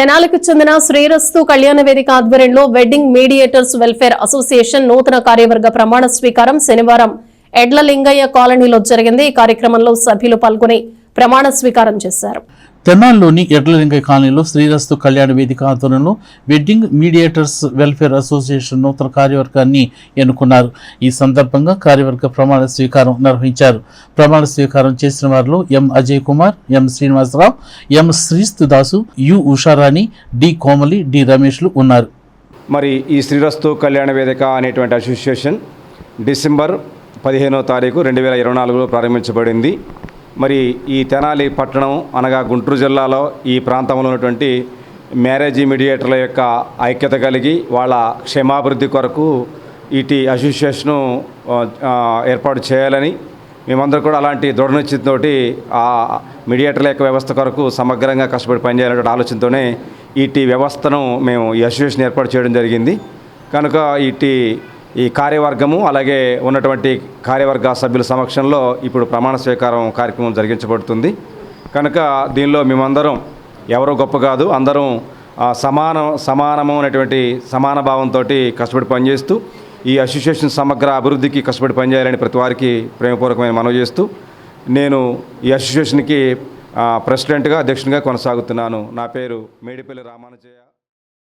తెనాలకు చెందిన శ్రీరస్తు కళ్యాణ వేదిక ఆధ్వర్యంలో వెడ్డింగ్ మీడియేటర్స్ వెల్ఫేర్ అసోసియేషన్ నూతన కార్యవర్గ ప్రమాణ స్వీకారం శనివారం ఎడ్ల లింగయ్య కాలనీలో జరిగింది. ఈ కార్యక్రమంలో సభ్యులు పాల్గొని ప్రమాణ స్వీకారం చేశారు. తెనాల్లోని ఎడ్లలింగయ్య కాలనీలో శ్రీరస్తు కళ్యాణ వేదిక ఆధ్వర్యంలో వెడ్డింగ్ మీడియేటర్స్ వెల్ఫేర్ అసోసియేషన్ నూతన కార్యవర్గాన్ని ఎన్నుకున్నారు. ఈ సందర్భంగా కార్యవర్గ ప్రమాణ స్వీకారం నిర్వహించారు. ప్రమాణ స్వీకారం చేసిన వారిలో M Ajay Kumar M Srinivasarao M శ్రీస్తు Dasu U Usharani D Komali D రమేష్లు ఉన్నారు. మరి ఈ శ్రీరస్తు కళ్యాణ వేదిక అనేటువంటి అసోసియేషన్ డిసెంబర్ పదిహేనో తారీఖు రెండు వేల ఇరవై నాలుగులో ప్రారంభించబడింది. మరి ఈ తెనాలి పట్టణం అనగా గుంటూరు జిల్లాలో ఈ ప్రాంతంలో ఉన్నటువంటి మ్యారేజ్ మీడియేటర్ల యొక్క ఐక్యత కలిగి వాళ్ళ క్షేమాభివృద్ధి కొరకు ఇటు అసోసియేషను ఏర్పాటు చేయాలని మేమందరూ కూడా అలాంటి దృఢనిశ్చితంతో ఆ మీడియేటర్ల యొక్క వ్యవస్థ కొరకు సమగ్రంగా కష్టపడి పనిచేయాలనే ఆలోచనతోనే ఈటీ వ్యవస్థను మేము ఈ అసోసియేషన్ ఏర్పాటు చేయడం జరిగింది. కనుక ఇటు ఈ కార్యవర్గము అలాగే ఉన్నటువంటి కార్యవర్గ సభ్యుల సమక్షంలో ఇప్పుడు ప్రమాణ స్వీకారం కార్యక్రమం జరిగించబడుతుంది. కనుక దీనిలో మేమందరం ఎవరో గొప్ప కాదు అందరం సమాన సమానం సమానము అనేటువంటి సమాన భావంతో కష్టపడి పనిచేస్తూ ఈ అసోసియేషన్ సమగ్ర అభివృద్ధికి కష్టపడి పనిచేయాలని ప్రతి వారికి ప్రేమపూర్వకమైన మనవి చేస్తూ నేను ఈ అసోసియేషన్కి ప్రెసిడెంట్గా అధ్యక్షునిగా కొనసాగుతున్నాను. నా పేరు మేడిపల్లి రామానుజయ్య.